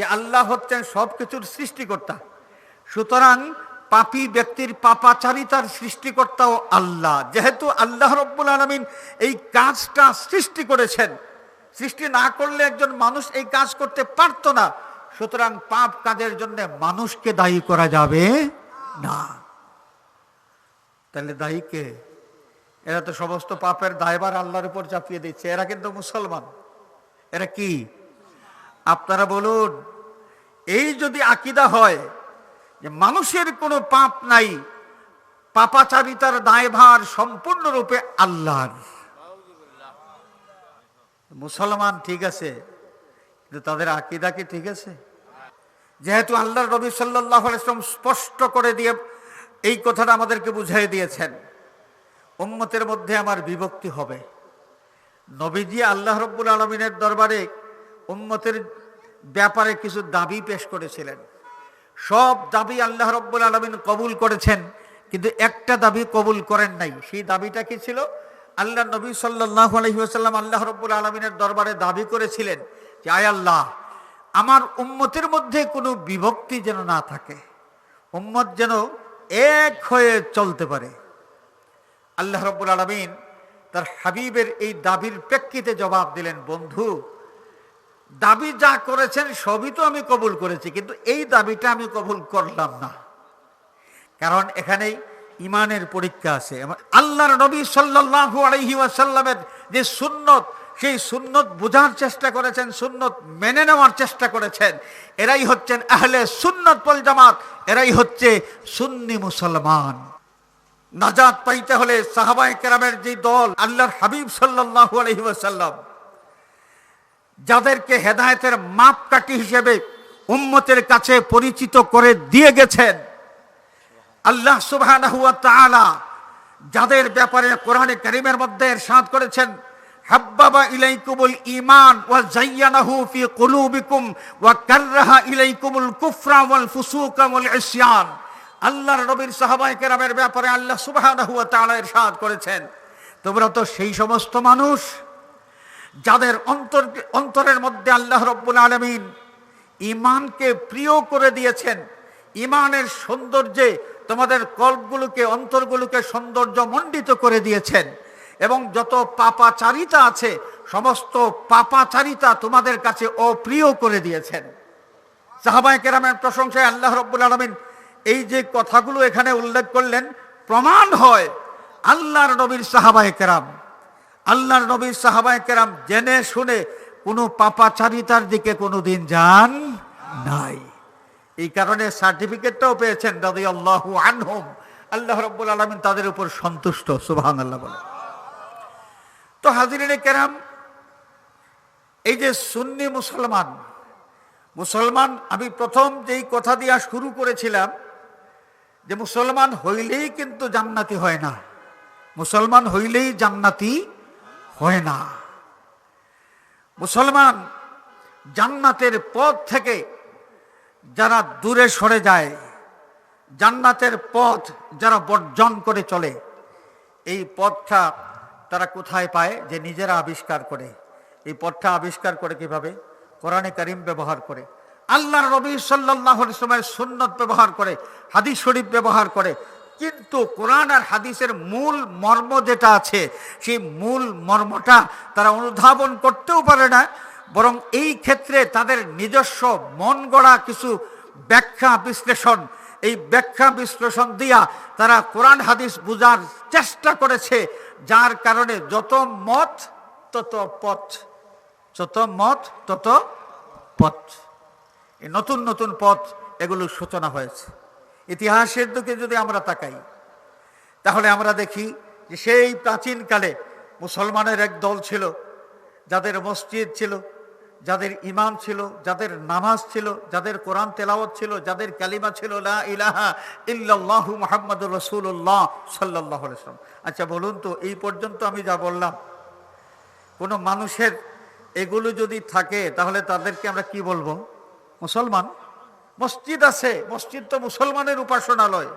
যে আল্লাহ হচ্ছেন সব কিছুর সৃষ্টিকর্তা। সুতরাং পাপী ব্যক্তির পাপাচারিতার সৃষ্টিকর্তাও আল্লাহ। যেহেতু আল্লাহ রব্বুল আলমিন এই কাজটা সৃষ্টি করেছেন, সৃষ্টি না করলে একজন মানুষ এই কাজ করতে পারত না। সুতরাং পাপ কাজের জন্য মানুষকে দায়ী করা যাবে না। তাহলে দায়ী কে? এরা তো সমস্ত পাপের দায়বার আল্লাহর উপর চাপিয়ে দিচ্ছে। এরা কিন্তু মুসলমান। এরা কি? আপনারা বলুন, এই যদি আকিদা হয় যে মানুষের কোনো পাপ নাই, পাপাচারিতার দায়ভার সম্পূর্ণরূপে আল্লাহর। মুসলমান ঠিক আছে, কিন্তু তাদের আকিদা কি ঠিক আছে? যেহেতু আল্লাহ রবি সাল্লাহ স্পষ্ট করে দিয়ে এই কথাটা আমাদেরকে বুঝাই দিয়েছেন, উম্মতের মধ্যে আমার বিভক্তি হবে। নবীজি আল্লাহ রব্বুল আলমিনের দরবারে উম্মতের ব্যাপারে কিছু দাবি পেশ করেছিলেন। সব দাবি আল্লাহ রব্বুল আলমিন কবুল করেছেন, কিন্তু একটা দাবি কবুল করেন নাই। সেই দাবিটা কি ছিল? আল্লাহ নবী সাল্লাহ আলহিহাসাল্লাম আল্লাহ রব্বুল আলমিনের দরবারে দাবি করেছিলেন যে, আয় আল্লাহ, আমার উম্মতের মধ্যে কোনো বিভক্তি যেন না থাকে। উম্মত যেন এক হয়ে চলতে পারে। আল্লাহ রব্বুল আলমিন তার হাবিবের এই দাবির প্রেক্ষিতে জবাব দিলেন, বন্ধু দাবি যা করেছেন সবই তো আমি কবুল করেছি, কিন্তু এই দাবিটা আমি কবুল করলাম না। কারণ এখানে ইমানের পরীক্ষা আছে। আল্লাহর নবী সাল্লাল্লাহু আলাইহি ওয়াসাল্লামের যে সুন্নত, সেই সুন্নত বোঝার চেষ্টা করেছেন, সুন্নত মেনে নেওয়ার চেষ্টা করেছেন। এরাই হচ্ছেন আহলে সুন্নত পল জামাত, এরাই হচ্ছে সুন্নি মুসলমান। নাজাত পাইতে হলে সাহাবাই কেরামের যে দল, আল্লাহর হাবিব আলাইহি ওয়াসাল্লাম যাদেরকে হেদায়েতের মাপকাঠি হিসেবে উম্মতের কাছে পরিচিত করে দিয়ে গেছেন। আল্লাহ ওয়া যাদের ব্যাপারে কোরআনে কারীমের মধ্যে ইরশাদ করেছেন ইলাইকুমুল ইলাইকুমুল আল্লাহর ব্যাপারে আল্লাহ করেছেন। তোমরা তো সেই সমস্ত মানুষ। যাদের অন্তর, অন্তরের মধ্যে আল্লাহ রব্বুল আলমিন ইমানকে প্রিয় করে দিয়েছেন ইমানের সৌন্দর্যে তোমাদের কল্পগুলোকে, অন্তরগুলোকে সৌন্দর্য মণ্ডিত করে দিয়েছেন এবং যত পাপাচারিতা আছে, সমস্ত পাপাচারিতা তোমাদের কাছে অপ্রিয় করে দিয়েছেন। সাহাবায় কেরামের প্রশংসায় আল্লাহ রব্বুল আলমিন এই যে কথাগুলো এখানে উল্লেখ করলেন, প্রমাণ হয় আল্লাহর নবীর সাহাবায় কেরাম। আল্লাহর নবীর সাহাবায় কেরাম জেনে শুনে কোনো পাপাচারিতার দিকে কোনো দিন যান নাই। এই কারণে সার্টিফিকেটটাও পেয়েছেন দাদি আল্লাহ আনহুম। আল্লাহ রব্বুল আলমিন তাদের উপর সন্তুষ্ট সুবাহান আল্লাহ বলে। তো হাজিরিনে কেরাম, এই যে সুন্নি মুসলমান মুসলমান, আমি প্রথম যেই কথা দিয়া শুরু করেছিলাম যে মুসলমান হইলেই কিন্তু জান্নাতি হয় না। মুসলমান হইলেই জান্নাতি হয় না। মুসলমান জান্নাতের পথ থেকে যারা দূরে সরে যায়, জান্নাতের পথ যারা বর্জন করে চলে, এই পথটা তারা কোথায় পায় যে নিজেরা আবিষ্কার করে? এই পথটা আবিষ্কার করে কীভাবে? কোরআনে করিম ব্যবহার করে, আল্লাহর রবি সাল্লাহ সময় সুন্নত ব্যবহার করে, হাদিস শরীফ ব্যবহার করে কিন্তু কোরআন আর হাদিসের মূল মর্ম যেটা আছে, সেই মূল মর্মটা তারা অনুধাবন করতেও পারে না, বরং এই ক্ষেত্রে তাদের নিজস্ব মন গড়া কিছু ব্যাখ্যা বিশ্লেষণ, এই ব্যাখ্যা বিশ্লেষণ দিয়া তারা কোরআন হাদিস বুঝার চেষ্টা করেছে, যার কারণে যত মত, তত পথ, যত মত, তত পথ। এই নতুন নতুন পথ এগুলোর সূচনা হয়েছে। ইতিহাসের দিকে যদি আমরা তাকাই, তাহলে আমরা দেখি যে সেই প্রাচীনকালে মুসলমানের এক দল ছিল, যাদের মসজিদ ছিল, যাদের ইমাম ছিল, যাদের নামাজ ছিল, যাদের কোরআন তেলাওয়াত ছিল, যাদের কালিমা ছিল, লা ইলাহা ইল্লাল্লাহু মুহাম্মাদুর রাসূলুল্লাহ সাল্লাল্লাহু আলাইহি ওয়াসাল্লাম। আচ্ছা বলুন তো, এই পর্যন্ত আমি যা বললাম, কোনো মানুষের এগুলো যদি থাকে, তাহলে তাদেরকে আমরা কি বলব? মুসলমান? মসজিদ আছে, মসজিদ তো মুসলমানের উপাসনালয়।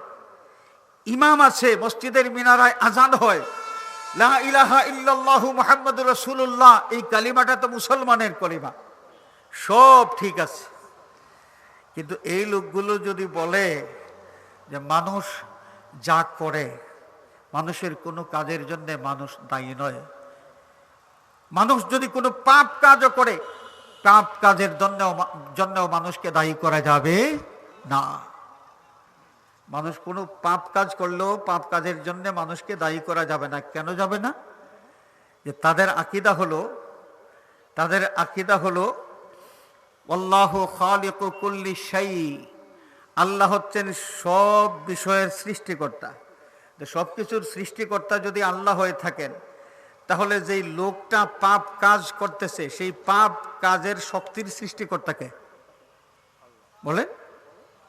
ইমাম আছে, মসজিদের মিনারায় আজান হয়। লা ইলাহা ইল্লাল্লাহু মুহাম্মাদুর রাসূলুল্লাহ, এই কালিমাটা তো মুসলমানের কলিমা। সব ঠিক আছে। কিন্তু এই লোকগুলো যদি বলে যে মানুষ যা করে, মানুষের কোনো কাজের জন্য মানুষ দায়ী নয়। মানুষ যদি কোনো পাপ কাজও করে পাপ কাজের জন্য জন্যও মানুষকে দায়ী করা যাবে না। মানুষ কোনো পাপ কাজ করলেও পাপ কাজের জন্য মানুষকে দায়ী করা যাবে না। কেন যাবে না? যে তাদের আকিদা হলো, তাদের আকিদা হলো, আল্লাহ হচ্ছেন সব বিষয়ের সৃষ্টিকর্তা। সব কিছুর সৃষ্টিকর্তা যদি আল্লাহ হয়ে থাকেন তাহলে যেই লোকটা পাপ কাজ করতেছে, সেই পাপ কাজের শক্তির সৃষ্টিকর্তাকে? বলে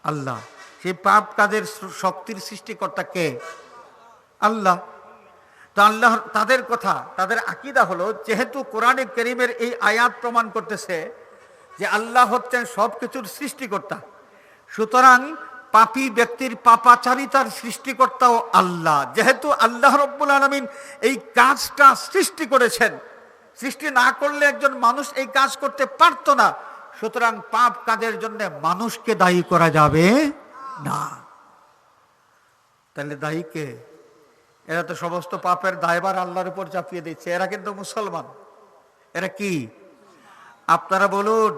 আল্লাহ। সেই পাপ কাজের শক্তির সৃষ্টিকর্তা কে? আল্লাহ। তো আল্লাহ তাদের কথা, তাদের আকিদা হলো, যেহেতু কোরআনে করিমের এই আয়াত প্রমাণ করতেছে যে আল্লাহ হচ্ছেন সব কিছুর সৃষ্টিকর্তা, সুতরাং পাপী ব্যক্তির পাপাচারিতার সৃষ্টিকর্তাও আল্লাহ। যেহেতু আল্লাহ রব্বুল আলমিন এই কাজটা সৃষ্টি করেছেন, সৃষ্টি না করলে একজন মানুষ এই কাজ করতে পারতো না, সুতরাং পাপ কাজের জন্য মানুষকে দায়ী করা যাবে না। তাহলে দায়ী কে? এরা তো সমস্ত পাপের দায়বার আল্লাহর উপর চাপিয়ে দিচ্ছে। এরা কিন্তু মুসলমান। এরা কি? আপনারা বলুন,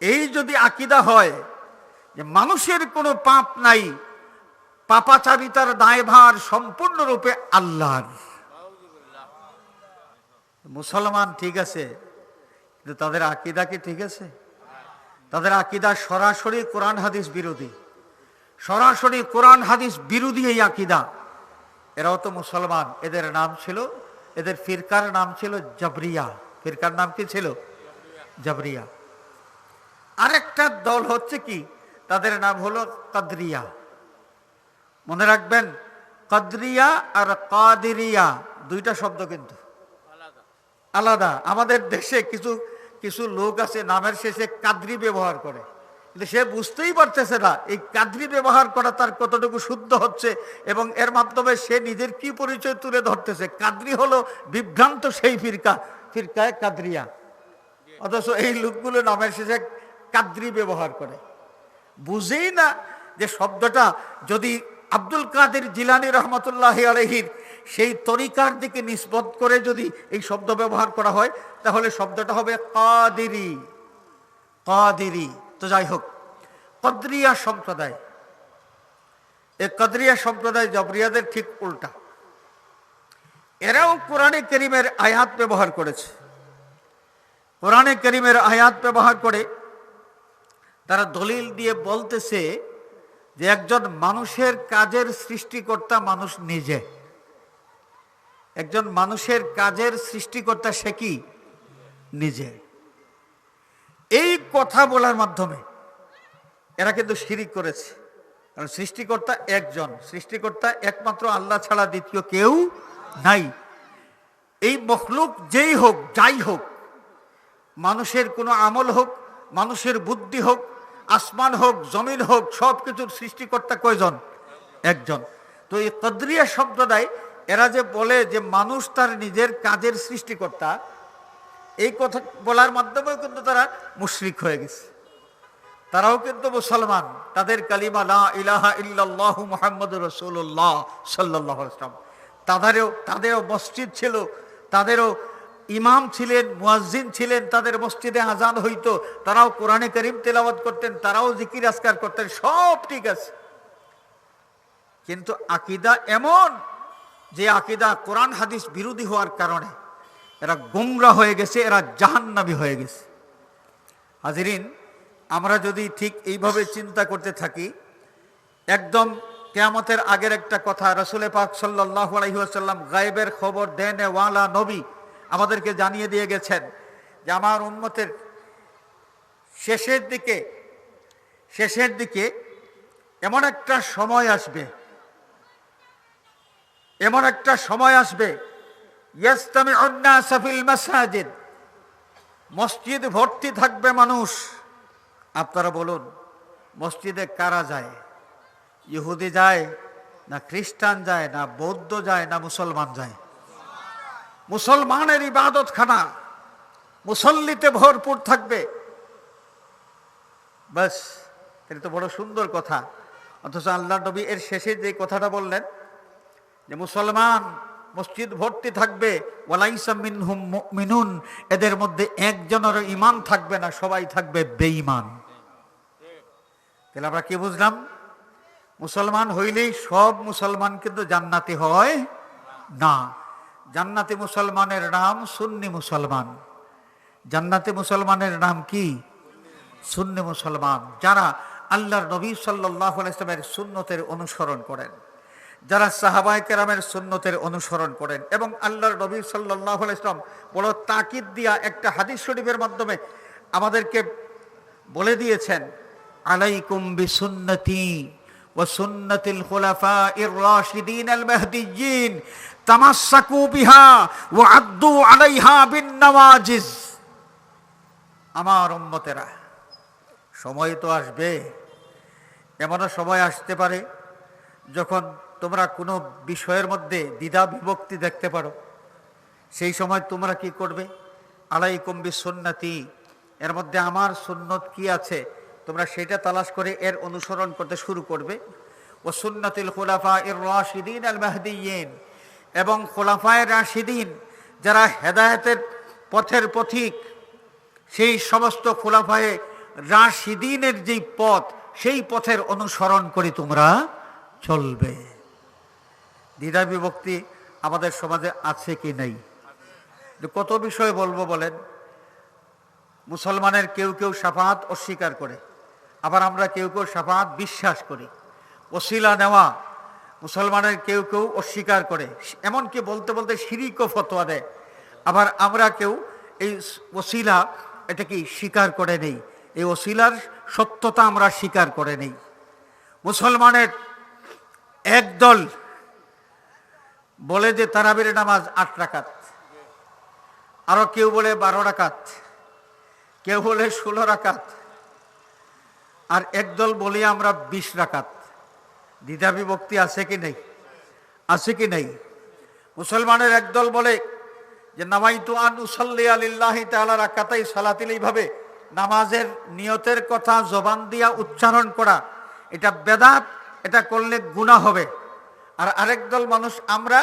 এই যদি আকিদা হয় যে মানুষের কোনো পাপ নাই, পাপাচারিতার দায়ভার সম্পূর্ণরূপে আল্লাহর। মুসলমান ঠিক আছে, কিন্তু তাদের আকিদা কি ঠিক আছে? তাদের আকিদা সরাসরি কোরআন হাদিস বিরোধী। সরাসরি কোরআন হাদিস বিরোধী এই আকিদা। এরাও তো মুসলমান, এদের নাম ছিল, এদের ফিরকার নাম ছিল জাবরিয়া। ফিরকার নাম কি ছিল? জাবরিয়া। আরেকটা দল হচ্ছে কি? তাদের নাম হলো কাদরিয়া। মনে রাখবেন কাদরিয়া আর কাদিরিয়া দুইটা শব্দ কিন্তু। আলাদা। আমাদের দেশে কিছু কিছু লোক আছে নামের শেষে কাদ্রি ব্যবহার করে। কিন্তু সে বুঝতেই পারতেছে না এই কাদ্রি ব্যবহার করা তার কতটুকু শুদ্ধ হচ্ছে এবং এর মাধ্যমে সে নিজের কি পরিচয় তুলে ধরতেছে। কাদ্রি হলো বিভ্রান্ত সেই ফিরকা ফিরকায় কাদরিয়া। অথচ এই লোকগুলো নামের শেষে কাদ্রি ব্যবহার করে। বুঝেই না যে শব্দটা যদি আব্দুল কাদের জিলানি রহমতুল্লাহ আলহির সেই তরিকার দিকে নিষ্পত করে যদি এই শব্দ ব্যবহার করা হয়, তাহলে শব্দটা হবে কাদিরি। কাদিরি। তো যাই হোক, কদ্রিয়া সম্প্রদায়। এ কদ্রিয়া সম্প্রদায় জবরিয়াদের ঠিক উল্টা। এরাও কোরআনে করিমের আয়াত ব্যবহার করেছে। কোরআনে করিমের আয়াত ব্যবহার করে তারা দলিল দিয়ে বলতেছে যে একজন মানুষের কাজের সৃষ্টিকর্তা মানুষ নিজে। একজন মানুষের কাজের সৃষ্টিকর্তা সে কি? নিজে। এই কথা বলার মাধ্যমে এরা কিন্তু শিরিক করেছে। কারণ সৃষ্টিকর্তা একজন, সৃষ্টিকর্তা একমাত্র আল্লাহ ছাড়া দ্বিতীয় কেউ নাই। এই মখলুক যেই হোক, যাই হোক, মানুষের কোনো আমল হোক, মানুষের বুদ্ধি হোক আসমান হোক, জমিন হোক, সব কিছুর সৃষ্টিকর্তা কয়জন? একজন। তো এই কদ্রিয়া সম্প্রদায়, এরা যে বলে যে মানুষ তার নিজের কাজের সৃষ্টিকর্তা, এই কথা বলার মাধ্যমেও কিন্তু তারা মুশরিক হয়ে গেছে। তারাও কিন্তু মুসলমান। তাদের কালিমা, লা ইলাহা ইল্লাল্লাহু মুহাম্মদুর রাসূলুল্লাহ সাল্লাল্লাহু আলাইহি তাদেরও তাদেরও মসজিদ ছিল, তাদেরও ইমাম ছিলেন, মুয়াজ্জিন ছিলেন, তাদের মসজিদে আজান হইতো, তারাও কোরআনে করিম তেলাওয়াত করতেন, তারাও জিকির আসকার করতেন, সব ঠিক আছে। কিন্তু আকিদা এমন যে আকিদা কোরআন, হাদিস বিরোধী হওয়ার কারণে এরা গোমরা হয়ে গেছে, এরা জাহান্নাবি হয়ে গেছে। হাজিরিন, আমরা যদি ঠিক এইভাবে চিন্তা করতে থাকি, একদম কেয়ামতের আগের একটা কথা রসুলে পাক সাল্লাহ আলহিহাসাল্লাম গায়েবের খবর, দেন ওয়ালা নবী আমাদেরকে জানিয়ে দিয়ে গেছেন যে আমার উন্মতের শেষের দিকে শেষের দিকে এমন একটা সময় আসবে, এমন একটা সময় আসবে মাসাজিদ, মসজিদ ভর্তি থাকবে মানুষ। আপনারা বলুন, মসজিদে কারা যায়? ইহুদি যায়, না খ্রিস্টান যায়, না বৌদ্ধ যায়, না মুসলমান যায়? মুসলমানের ইবাদত খানা মুসল্লিতে ভরপুর থাকবে। বাস, এটা তো বড় সুন্দর কথা। অথচ আল্লাহ নবী এর শেষে যে কথাটা বললেন, যে মুসলমান মসজিদ ভর্তি থাকবে মুমিনুন, এদের মধ্যে একজনেরও ইমান থাকবে না, সবাই থাকবে বেঈমান। তাহলে আমরা কি বুঝলাম? মুসলমান হইলেই সব মুসলমান কিন্তু জান্নাতি হয় না। জান্নাতি মুসলমানের নাম সুন্নি মুসলমান। জান্নাতি মুসলমানের নাম কি? সুন্নি মুসলমান। যারা আল্লাহর নবী সাল্লাহ ইসলামের সুন্নতের অনুসরণ করেন, যারা সাহাবাই কেরামের সুন্নতের অনুসরণ করেন এবং আল্লাহর নবী সাল্লাহ ইসলাম বড় তাকিদ দিয়া একটা হাদিস শরীফের মাধ্যমে আমাদেরকে বলে দিয়েছেন, আলাইকুম বিসুন্নতি। وسنة الخلفاء الراشدين المهديين تمسكوا بها وعضوا عليها بالنواجز আমার উম্মতেরা সময় তো আসবে এমনও সময় আসতে পারে যখন তোমরা কোনো বিষয়ের মধ্যে দ্বিধা বিভক্তি দেখতে পারো সেই সময় তোমরা কি করবে আলাইকুম বিসুন্নতি এর মধ্যে আমার সুন্নত কি আছে তোমরা সেটা তালাশ করে এর অনুসরণ করতে শুরু করবে। ও সুন্নতিল খোলাফা এর রাশিদিন আল মাহদিন এবং খোলাফায় রাশিদিন যারা হেদায়েতের পথের পথিক, সেই সমস্ত খোলাফায়ে রাশিদিনের যেই পথ, সেই পথের অনুসরণ করে তোমরা চলবে। দ্বিধা বিভক্তি আমাদের সমাজে আছে কি নেই? কত বিষয় বলব বলেন, মুসলমানের কেউ কেউ সাফাত অস্বীকার করে। আবার আমরা কেউ কেউ সাফাত বিশ্বাস করি, ওসিলা নেওয়া মুসলমানের কেউ কেউ অস্বীকার করে, এমনকি বলতে বলতে শিরিকও ফতোয়া দেয়। আবার আমরা কেউ এই ওসিলা এটা কি স্বীকার করে নেই? এই ওসিলার সত্যতা আমরা স্বীকার করে নেই। মুসলমানের একদল বলে যে তারাবির নামাজ আট রাকাত, আরও কেউ বলে বারো রাকাত, কেউ বলে ষোলো রাকাত আর একদল বলি আমরা বিশ রাকাত। দ্বিধা বিভক্তি আছে কি নেই? আছে কি নেই? মুসলমানের একদল বলে যে, নামাইতু আন উসল্লি আলিল্লাহি তাআলা রাকাতাই সালাতিল। এইভাবে নামাজের নিয়তের কথা জবান দিয়া উচ্চারণ করা, এটা বেদাত, এটা করলে গুনাহ হবে। আর আরেক দল মানুষ, আমরা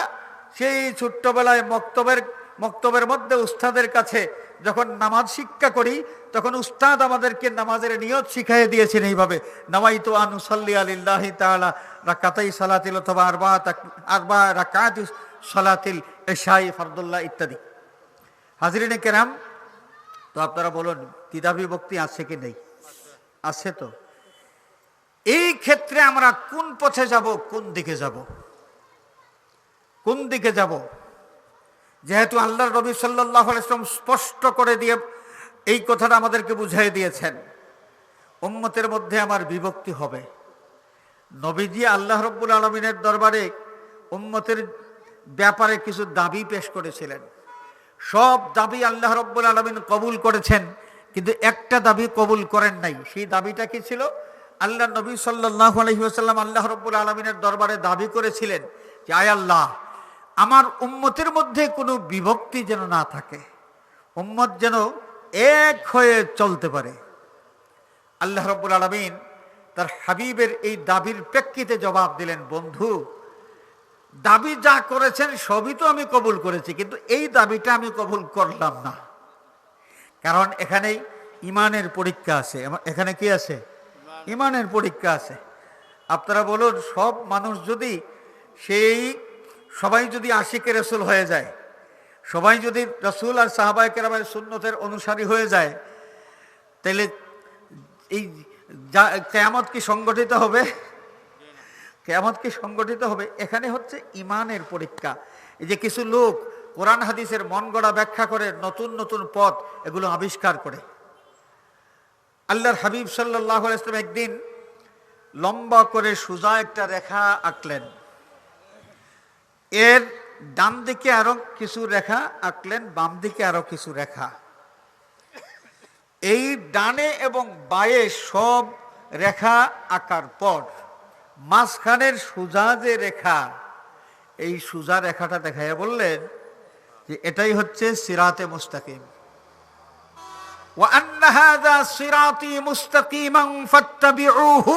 সেই ছোট্টবেলায় মক্তবের মক্তবের মধ্যে উস্তাদের কাছে যখন নামাজ শিক্ষা করি, তখন উস্তাদ আমাদেরকে নামাজের নিয়ত শিখাই দিয়েছেন এইভাবে। নামাই তো আনুসল্লি আলিল্লাহি তাআলা রাকাতাই সালাতিল অথবা আরবা আরবা রাকাত সালাতিল এশাই ফরদুল্লাহ ইত্যাদি। হাজরিনে কেরাম, তো আপনারা বলুন বিভক্তি আছে কি নেই? আছে তো। এই ক্ষেত্রে আমরা কোন পথে যাব, কোন দিকে যাব? কোন দিকে যাব? যেহেতু আল্লাহ রবি সাল্লাহ ইসলাম স্পষ্ট করে দিয়ে এই কথাটা আমাদেরকে বুঝাই দিয়েছেন, উম্মতের মধ্যে আমার বিভক্তি হবে। নবীজি আল্লাহ রব্বুল আলমিনের দরবারে উম্মতের ব্যাপারে কিছু দাবি পেশ করেছিলেন। সব দাবি আল্লাহ রব্বুল আলমিন কবুল করেছেন, কিন্তু একটা দাবি কবুল করেন নাই। সেই দাবিটা কি ছিল? আল্লাহ নবী সাল্লাহ আলহিহাসাল্লাম আল্লাহ রব্বুল আলমিনের দরবারে দাবি করেছিলেন যে, আয় আল্লাহ আমার উম্মতের মধ্যে কোনো বিভক্তি যেন না থাকে। উম্মত যেন এক হয়ে চলতে পারে। আল্লাহ রব্বুল আলমিন তার হাবিবের এই দাবির প্রেক্ষিতে জবাব দিলেন বন্ধু দাবি যা করেছেন সবই তো আমি কবুল করেছি কিন্তু এই দাবিটা আমি কবুল করলাম না। কারণ এখানে ইমানের পরীক্ষা আছে। এখানে কি আছে? ইমানের পরীক্ষা আছে। আপনারা বলুন সব মানুষ যদি সেই সবাই যদি আশিকে রসুল হয়ে যায়, সবাই যদি রসুল আর সাহাবাই কেরামের সুন্নতের অনুসারী হয়ে যায়, তাহলে এই কেয়ামত কি সংগঠিত হবে? কেয়ামত কি সংগঠিত হবে? এখানে হচ্ছে ইমানের পরীক্ষা। এই যে কিছু লোক কোরআন হাদিসের মন গড়া ব্যাখ্যা করে, নতুন নতুন পথ এগুলো আবিষ্কার করে। আল্লাহর হাবিব সাল্লাহ ইসলাম একদিন লম্বা করে সোজা একটা রেখা আঁকলেন। এর ডান দিকে আরো কিছু রেখা আঁকলেন বাম দিকে আরো কিছু রেখা এই ডানে এবং বায়ে সব রেখা আঁকার পর মাঝখানের সুজা যে রেখা এই সুজা রেখাটা দেখাইয়া বললেন যে এটাই হচ্ছে সিরাতে মুস্তাকিম وأن هذا صراطي مستقيما فاتبعوه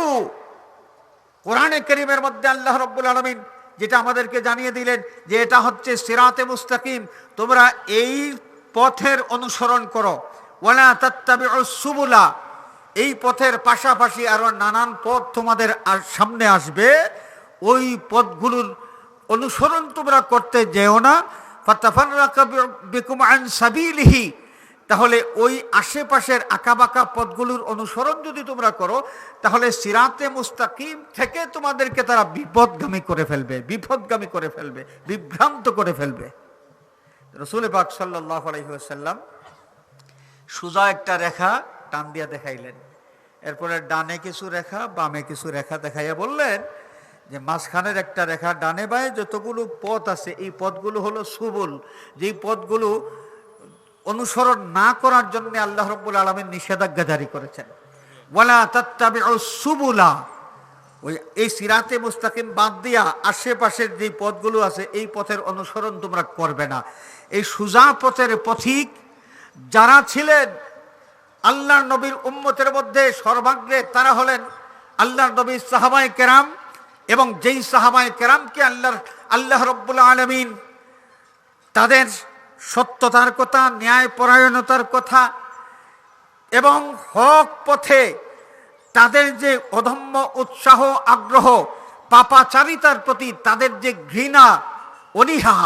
কোরআনে করিমের মধ্যে আল্লাহ রব্বুল আলমিন যেটা আমাদেরকে জানিয়ে দিলেন যে এটা হচ্ছে সিরাতে মুস্তাকিম, তোমরা এই পথের অনুসরণ করো। ওয়ালা তাত্তাবিউ সুবুলা, এই পথের পাশাপাশি আরও নানান পথ তোমাদের সামনে আসবে। ওই পথগুলোর অনুসরণ তোমরা করতে যেও না। বি- বিকুম আন সাবিলিহি তাহলে ওই আশেপাশের আঁকাবাঁকা পথগুলোর অনুসরণ যদি তোমরা করো, তাহলে সিরাতে মুস্তাকিম থেকে তোমাদেরকে তারা বিপদগামী করে ফেলবে, বিপদগামী করে ফেলবে, বিভ্রান্ত করে ফেলবে। রসুল পাক সাল্লাহ সোজা একটা রেখা টান দিয়া দেখাইলেন। এরপরে ডানে কিছু রেখা, বামে কিছু রেখা দেখাইয়া বললেন যে, মাঝখানের একটা রেখা ডানে বায়ে যতগুলো পথ আছে, এই পথগুলো হলো সুবুল। যেই পথগুলো অনুসরণ না করার জন্য আল্লাহ রব্বুল আলমের নিষেধাজ্ঞা জারি করেছেন। ওয়ালা তাত্তাবি সুবুলা। ওই এই সিরাতে মুস্তাকিম বাদ দিয়া আশেপাশের যে পথগুলো আছে, এই পথের অনুসরণ তোমরা করবে না। এই সুজা পথের পথিক যারা ছিলেন আল্লাহর নবীর উম্মতের মধ্যে সর্বাগ্রে, তারা হলেন আল্লাহর নবীর সাহাবাই কেরাম এবং যেই সাহাবাই কেরামকে আল্লাহর, আল্লাহ রব্বুল আলমিন তাদের সত্যতার কথা, ন্যায়পরায়ণতার কথা এবং হক পথে তাদের যে অধম্য উৎসাহ, আগ্রহ, পাপাচারিতার প্রতি তাদের যে ঘৃণা, অনীহা,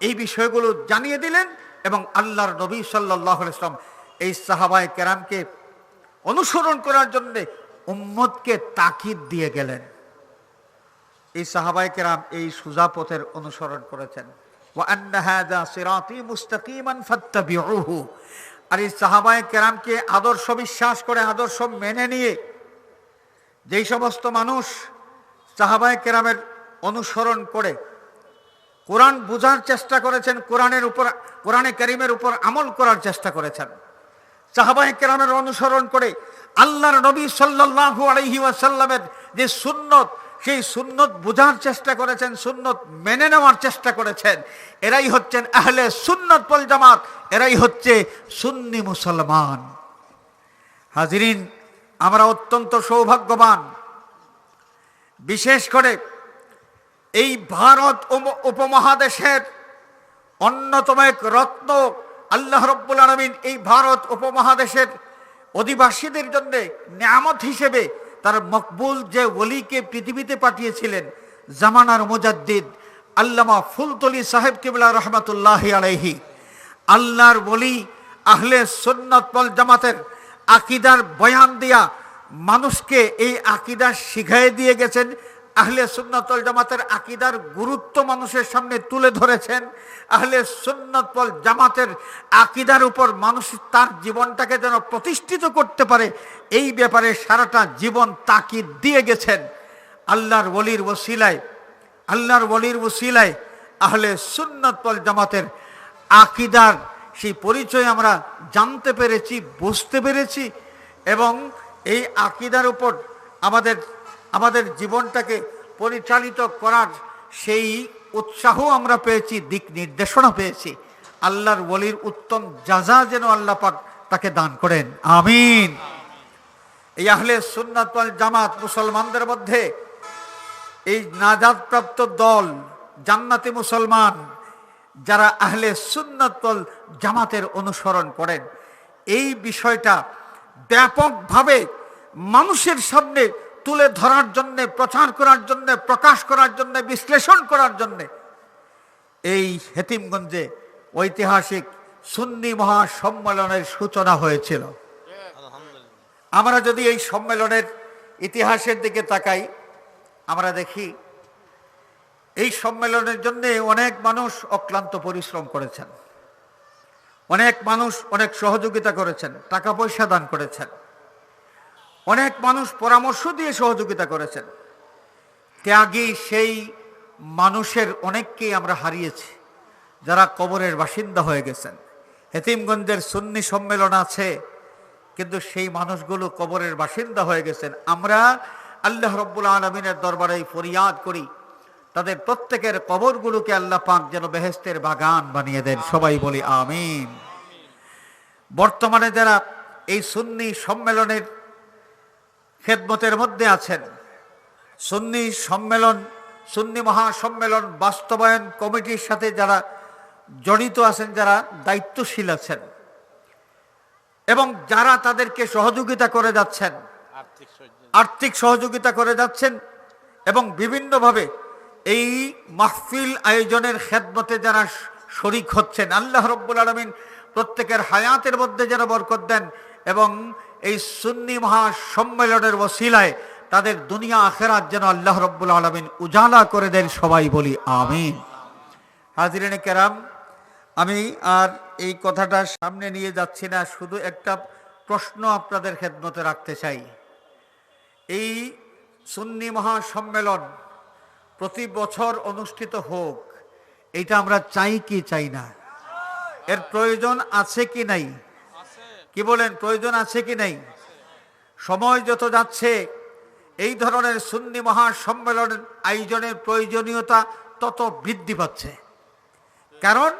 এই বিষয়গুলো জানিয়ে দিলেন এবং আল্লাহর নবী সাল্লাহ ইসলাম এই সাহাবায় কেরামকে অনুসরণ করার জন্য উম্মদকে তাকিদ দিয়ে গেলেন। এই সাহাবাই কেরাম এই সুজা পথের অনুসরণ করেছেন। وأن هذا صراطي مستقيما فاتبعوه আর এই সাহাবায় কেরামকে আদর্শ বিশ্বাস করে আদর্শ মেনে নিয়ে যেই সমস্ত মানুষ সাহাবায় কেরামের অনুসরণ করে কোরআন বোঝার চেষ্টা করেছেন কোরআনের উপর কোরআনে করিমের উপর আমল করার চেষ্টা করেছেন সাহাবায় কেরামের অনুসরণ করে আল্লাহর নবী সাল্লাল্লাহু আলাইহি ওয়াসাল্লামের যে সুন্নত সেই সুন্নত বোঝার চেষ্টা করেছেন, সুন্নত মেনে নেওয়ার চেষ্টা করেছেন, এরাই হচ্ছেন আহলে সুন্নত পল জামাত, এরাই হচ্ছে সুন্নি মুসলমান। হাজিরিন, আমরা অত্যন্ত সৌভাগ্যবান। বিশেষ করে এই ভারত উপমহাদেশের অন্যতম এক রত্ন আল্লাহ রব্বুল আলমিন এই ভারত উপমহাদেশের অধিবাসীদের জন্যে নিয়ামত হিসেবে তার মকবুল যে ওলিকে পৃথিবীতে পাঠিয়েছিলেন, জামানার মোজাদ্দিদ আল্লামা ফুলতলি সাহেব কেবলা রহমতুল্লাহ আলহি আল্লাহর বলি আহলে সন্ন্যতল জামাতের আকিদার বয়ান দিয়া মানুষকে এই আকিদা শিখাই দিয়ে গেছেন। আহলে সুন্নতল জামাতের আকিদার গুরুত্ব মানুষের সামনে তুলে ধরেছেন। আহলে সুন্নতল জামাতের আকিদার উপর মানুষ তার জীবনটাকে যেন প্রতিষ্ঠিত করতে পারে, এই ব্যাপারে সারাটা জীবন তাকিদ দিয়ে গেছেন। আল্লাহর ওলির ওসিলায়, আল্লাহর ওলির ওসিলায় আহলে সুন্নতল জামাতের আকিদার সেই পরিচয় আমরা জানতে পেরেছি, বুঝতে পেরেছি এবং এই আকিদার উপর আমাদের আমাদের জীবনটাকে পরিচালিত করার সেই উৎসাহ আমরা পেয়েছি, দিক নির্দেশনা পেয়েছি। আল্লাহর বলির উত্তম যাজা যেন আল্লাহ পাক তাকে দান করেন। আমিন। এই আহলে সুন্নাত জামাত মুসলমানদের মধ্যে এই নাজাদপ্রাপ্ত দল, জান্নাতি মুসলমান, যারা আহলে সুন্নতল জামাতের অনুসরণ করেন, এই বিষয়টা ব্যাপকভাবে মানুষের সামনে তুলে ধরার জন্যে, প্রচার করার জন্যে, প্রকাশ করার জন্যে, বিশ্লেষণ করার জন্যে এই হেতিমগঞ্জে ঐতিহাসিক সুন্নি মহাসম্মেলনের সূচনা হয়েছিল। আমরা যদি এই সম্মেলনের ইতিহাসের দিকে তাকাই, আমরা দেখি এই সম্মেলনের জন্য অনেক মানুষ অক্লান্ত পরিশ্রম করেছেন। অনেক মানুষ অনেক সহযোগিতা করেছেন, টাকা পয়সা দান করেছেন। অনেক মানুষ পরামর্শ দিয়ে সহযোগিতা করেছেন। ত্যাগী সেই মানুষের অনেককেই আমরা হারিয়েছি, যারা কবরের বাসিন্দা হয়ে গেছেন। হেতিমগঞ্জের সুন্নি সম্মেলন আছে, কিন্তু সেই মানুষগুলো কবরের বাসিন্দা হয়ে গেছেন। আমরা আল্লাহ রব্বুল আলমিনের দরবারে ফরিয়াদ করি, তাদের প্রত্যেকের কবরগুলোকে আল্লাহ পাক যেন বেহেস্তের বাগান বানিয়ে দেন। সবাই বলি আমিন। বর্তমানে যারা এই সুন্নি সম্মেলনের খেদমতের মধ্যে আছেন। সুন্নি সম্মেলন সুন্নি মহাসম্মেলন বাস্তবায়ন কমিটির সাথে যারা জড়িত আছেন যারা দায়িত্বশীল আছেন এবং যারা তাদেরকে সহযোগিতা করে যাচ্ছেন আর্থিক সহযোগিতা করে যাচ্ছেন এবং বিভিন্নভাবে এই মাহফিল আয়োজনের খেদমতে যারা শরিক হচ্ছেন আল্লাহ রব্বুল আলমিন প্রত্যেকের হায়াতের মধ্যে যেন বরকত দেন এবং এই সুন্নি মহাসম্মেলনের ওসিলায় তাদের দুনিয়া আখেরাত যেন আল্লাহ রব্বুল আলমিন উজালা করে দেন সবাই বলি আমিন। হাজিরিনে কেরাম, আমি আর এই কথাটা সামনে নিয়ে যাচ্ছি না, শুধু একটা প্রশ্ন আপনাদের খেদমতে রাখতে চাই। এই সুন্নি মহাসম্মেলন প্রতি বছর অনুষ্ঠিত হোক, এটা আমরা চাই কি চাই না? এর প্রয়োজন আছে কি নাই? কি বলেন, প্রয়োজন আছে কি নেই? সময় যত যাচ্ছে, এই ধরনের সুন্নি মহাসম্মেলন আয়োজনের প্রয়োজনীয়তা তত বৃদ্ধি পাচ্ছে। কারণ,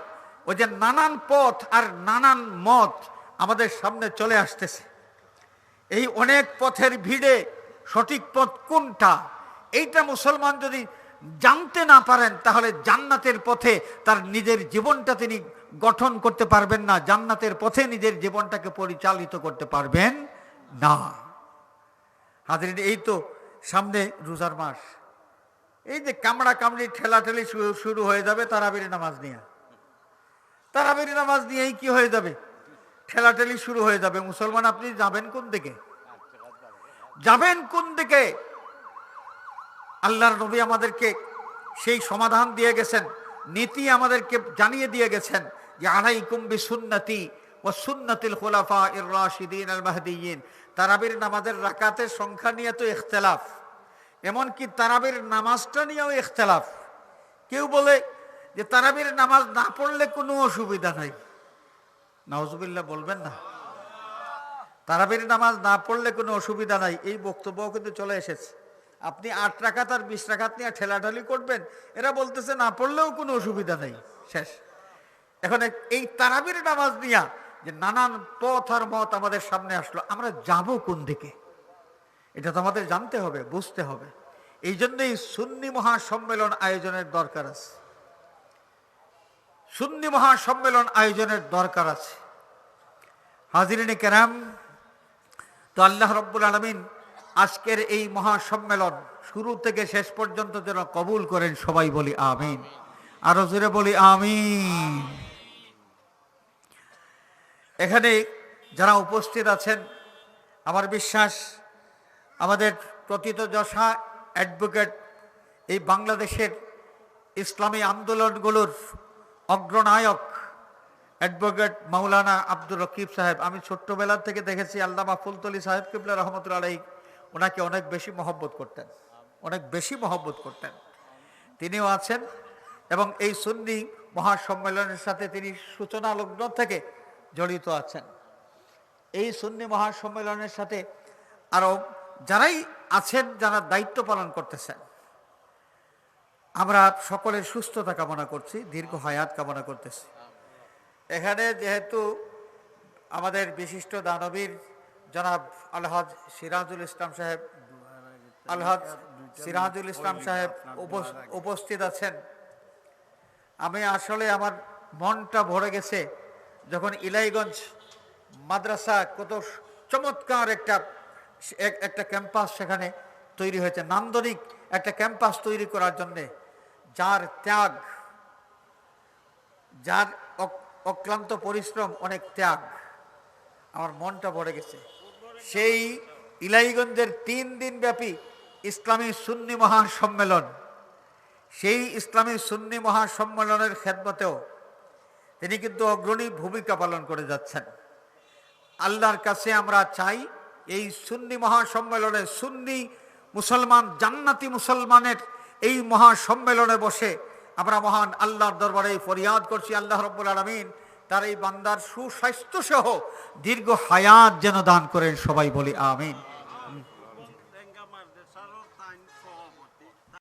ওই যে নানান পথ আর নানান মত আমাদের সামনে চলে আসতেছে। এই অনেক পথের ভিড়ে সঠিক পথ কোনটা? এইটা মুসলমান যদি জানতে না পারেন, তাহলে জান্নাতের পথে তার নিজের জীবনটা তিনি গঠন করতে পারবেন না, জান্নাতের পথে নিজের জীবনটাকে পরিচালিত করতে পারবেন না। হাজির, এই তো সামনে রোজার মাস। এই যে কামড়া কামড়ি, ঠেলাঠেলি শুরু হয়ে যাবে তারাবির নামাজ নিয়ে। তারাবির নামাজ নিয়েই কি হয়ে যাবে? ঠেলাঠেলি শুরু হয়ে যাবে। মুসলমান, আপনি যাবেন কোন দিকে? যাবেন কোন দিকে? আল্লাহর নবী আমাদেরকে সেই সমাধান দিয়ে গেছেন, নীতি আমাদেরকে জানিয়ে দিয়ে গেছেন। আলাইকুম বি সুন্নতি ও সুন্নতিল খোলাফা ইর রাশিদিন আল মাহদিয়িন তারাবির নামাজের রাকাতের সংখ্যা নিয়ে তো ইখতলাফ। এমনকি তারাবির নামাজটা নিয়েও ইখতলাফ। কেউ বলে যে তারাবির নামাজ না পড়লে কোনো অসুবিধা নাই। নওয়াজুবিল্লাহ বলবেন না। তারাবির নামাজ না পড়লে কোনো অসুবিধা নাই। এই বক্তব্য কিন্তু চলে এসেছে। আপনি আট রাখাত আর বিশ রাখাত নিয়ে ঠেলাঠালি করবেন, এরা বলতেছে না পড়লেও কোনো অসুবিধা নেই। শেষ। এখন এই তারাবির নামাজ নিয়া যে নানান পথ আর মত আমাদের সামনে আসলো, আমরা যাব কোন দিকে? এটা তো আমাদের জানতে হবে, বুঝতে হবে। এই জন্যই সুন্নি মহাসম্মেলন আয়োজনের দরকার আছে। সুন্নি মহাসম্মেলন আয়োজনের দরকার আছে। হাজিরিনে কেরাম, তো আল্লাহ রব্বুল আলমিন আজকের এই মহাসম্মেলন শুরু থেকে শেষ পর্যন্ত যেন কবুল করেন সবাই বলি আমিন। আরও জোরে বলি আমি এখানে যারা উপস্থিত আছেন, আমার বিশ্বাস আমাদের প্রতীত যশা অ্যাডভোকেট এই বাংলাদেশের ইসলামী আন্দোলনগুলোর অগ্রনায়ক অ্যাডভোকেট মাওলানা আব্দুর রকিব সাহেব। আমি ছোট্টবেলা থেকে দেখেছি আল্লামা ফুলতলি সাহেব কিবলা রহমতুল্লাহ আলাই ওনাকে অনেক বেশি মহব্বত করতেন, অনেক বেশি মহব্বত করতেন। তিনিও আছেন এবং এই সুন্নি মহাসম্মেলনের সাথে তিনি সূচনা লগ্ন থেকে জড়িত আছেন। এই সুন্নি মহাসম্মেলনের সাথে আরও যারাই আছেন, যারা দায়িত্ব পালন করতেছেন, আমরা সকলের সুস্থতা কামনা করছি, দীর্ঘ হায়াত কামনা করতেছি। এখানে যেহেতু আমাদের বিশিষ্ট দানবীর জনাব আলহাজ সিরাজুল ইসলাম সাহেব, আলহাজ সিরাজুল ইসলাম সাহেব উপস- উপস্থিত আছেন। আমি আসলে আমার মনটা ভরে গেছে যখন ইলাইগঞ্জ মাদ্রাসা কত চমৎকার একটা একটা ক্যাম্পাস সেখানে তৈরি হয়েছে, নান্দনিক একটা ক্যাম্পাস তৈরি করার জন্যে। যার ত্যাগ, যার অক- অক্লান্ত পরিশ্রম, অনেক ত্যাগ। আমার মনটা ভরে গেছে। সেই ইলাইগঞ্জের তিন দিন ব্যাপী ইসলামী সুন্নি মহাসম্মেলন সেই ইসলামী সুন্নি মহাসম্মেলনের খেদমতেও তিনি কিন্তু অগ্রণী ভূমিকা পালন করে যাচ্ছেন। আল্লাহর কাছে আমরা চাই এই সুন্নি মহাসম্মেলনে সুন্নি মুসলমান, জান্নাতি মুসলমানের এই মহাসম্মেলনে বসে আমরা মহান আল্লাহর দরবারে ফরিয়াদ করছি, আল্লাহ রব্বুল আলমিন তার এই বান্দার সুস্বাস্থ্য সহ দীর্ঘ হায়াত যেন দান করেন সবাই বলি আমিন।